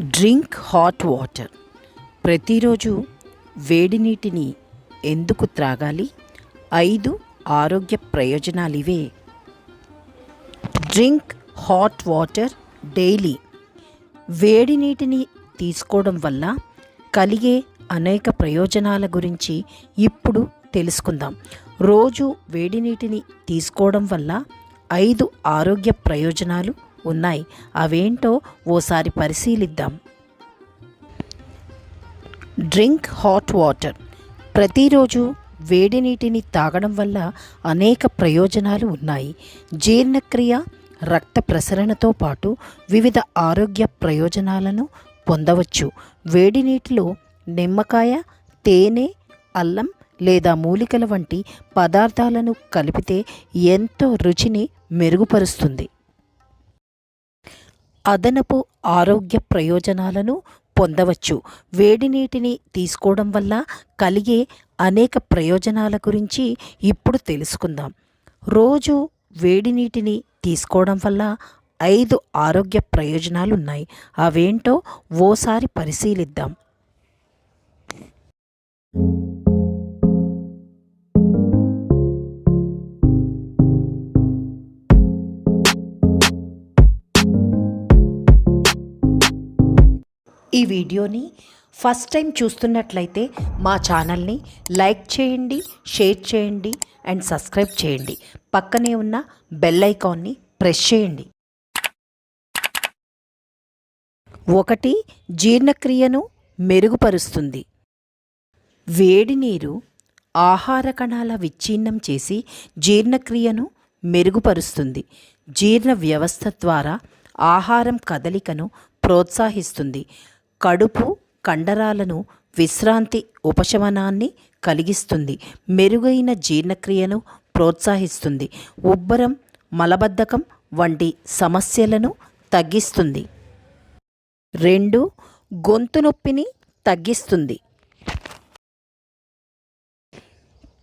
Drink hot water. ప్రతిరోజు వేడి నీటిని ఎందుకు త్రాగాలి? ఐదు ఆరోగ్య ప్రయోజనాలు ఇవే డ్రింక్ హాట్ వాటర్ డైలీ. వేడి నీటిని తీసుకోవడం వల్ల కలిగే అనేక ప్రయోజనాల గురించి ఇప్పుడు తెలుసుకుందాం. రోజు వేడి నీటిని తీసుకోవడం వల్ల ఐదు ఆరోగ్య ప్రయోజనాలు ఉన్నాయి. అవేంటో ఓసారి పరిశీలిద్దాం. Drink hot water. ప్రతిరోజు వేడి నీటిని తాగడం వల్ల అనేక ప్రయోజనాలు ఉన్నాయి. జీర్ణక్రియ రక్త ప్రసరణతో పాటు వివిధ ఆరోగ్య ప్రయోజనాలను పొందవచ్చు. వేడి నీటిలో నిమ్మకాయ తేనె అల్లం లేదా మూలికల వంటి పదార్థాలను కలిపితే ఎంతో రుచిని మెరుగుపరుస్తుంది. అదనపు ఆరోగ్య ప్రయోజనాలను పొందవచ్చు. వేడి నీటిని తీసుకోవడం వల్ల కలిగే అనేక ప్రయోజనాల గురించి ఇప్పుడు తెలుసుకుందాం. రోజు వేడి నీటిని తీసుకోవడం వల్ల ఐదు ఆరోగ్య ప్రయోజనాలు ఉన్నాయి అవేంటో ఓసారి పరిశీలిద్దాం. ఈ వీడియోని ఫస్ట్ టైం చూస్తున్నట్లయితే మా ఛానల్ని లైక్ చేయండి షేర్ చేయండి అండ్ సబ్స్క్రైబ్ చేయండి. పక్కనే ఉన్న బెల్ ఐకాన్ని ప్రెస్ చేయండి. ఒకటి జీర్ణక్రియను మెరుగుపరుస్తుంది. వేడి నీరు ఆహార కణాల విచ్ఛిన్నం చేసి జీర్ణక్రియను మెరుగుపరుస్తుంది. జీర్ణ వ్యవస్థ ద్వారా ఆహారం కదలికను ప్రోత్సహిస్తుంది. కడుపు కండరాలను విశ్రాంతి ఉపశమనాన్ని కలిగిస్తుంది. మెరుగైన జీర్ణక్రియను ప్రోత్సహిస్తుంది. ఉబ్బరం మలబద్ధకం వంటి సమస్యలను తగ్గిస్తుంది. రెండు గొంతు నొప్పిని తగ్గిస్తుంది.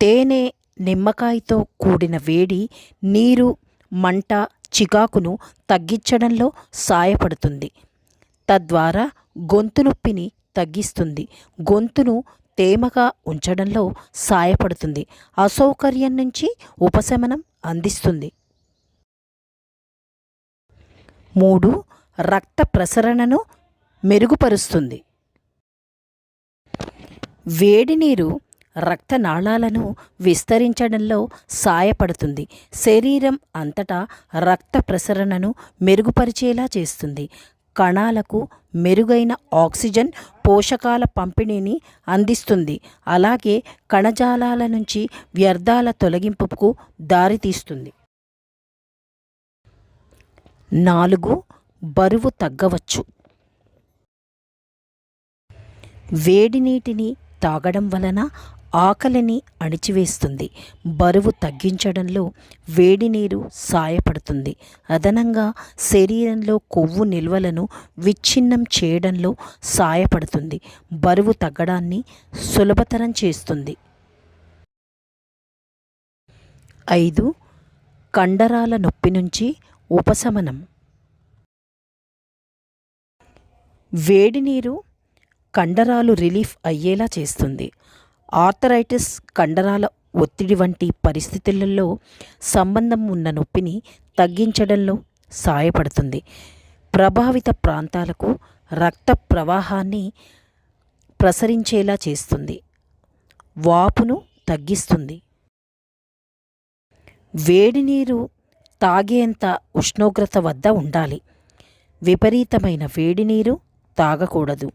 తేనె నిమ్మకాయతో కూడిన వేడి నీరు మంట చికాకును తగ్గించడంలో సాయపడుతుంది. తద్వారా గొంతు నొప్పిని తగ్గిస్తుంది. గొంతును తేమగా ఉంచడంలో సాయపడుతుంది. అసౌకర్యం నుంచి ఉపశమనం అందిస్తుంది. మూడు రక్త ప్రసరణను మెరుగుపరుస్తుంది. వేడి నీరు రక్తనాళాలను విస్తరించడంలో సాయపడుతుంది. శరీరం అంతటా రక్త ప్రసరణను మెరుగుపరిచేలా చేస్తుంది. కణాలకు మెరుగైన ఆక్సిజన్ పోషకాల పంపిణీని అందిస్తుంది. అలాగే కణజాలాల నుంచి వ్యర్థాల తొలగింపుకు దారితీస్తుంది. నాలుగు బరువు తగ్గవచ్చు. వేడి నీటిని తాగడం వలన ఆకలిని అణిచివేస్తుంది. బరువు తగ్గించడంలో వేడి నీరు సాయపడుతుంది. అదనంగా శరీరంలో కొవ్వు నిల్వలను విచ్ఛిన్నం చేయడంలో సాయపడుతుంది. బరువు తగ్గడాన్ని సులభతరం చేస్తుంది. ఐదు. కండరాల నొప్పి నుంచి ఉపశమనం. వేడి నీరు కండరాలు రిలీఫ్ అయ్యేలా చేస్తుంది. ఆర్థరైటిస్ కండరాల ఒత్తిడి వంటి పరిస్థితులలో సంబంధం ఉన్న నొప్పిని తగ్గించడంలో సాయపడుతుంది. ప్రభావిత ప్రాంతాలకు రక్త ప్రవాహాన్ని ప్రసరించేలా చేస్తుంది. వాపును తగ్గిస్తుంది. వేడి నీరు తాగేంత ఉష్ణోగ్రత వద్ద ఉండాలి. విపరీతమైన వేడి నీరు తాగకూడదు.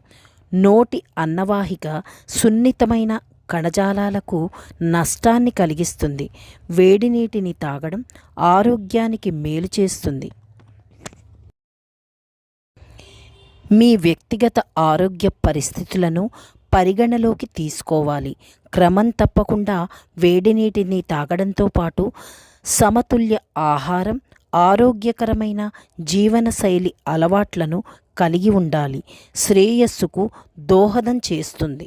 నోటి అన్నవాహిక సున్నితమైన కణజాలాలకు నష్టాన్ని కలిగిస్తుంది. వేడి నీటిని తాగడం ఆరోగ్యానికి మేలు చేస్తుంది. మీ వ్యక్తిగత ఆరోగ్య పరిస్థితులను పరిగణలోకి తీసుకోవాలి. క్రమం తప్పకుండా వేడి నీటిని తాగడంతో పాటు సమతుల్య ఆహారం ఆరోగ్యకరమైన జీవనశైలి అలవాట్లను కలిగి ఉండాలి. శ్రేయస్సుకు దోహదం చేస్తుంది.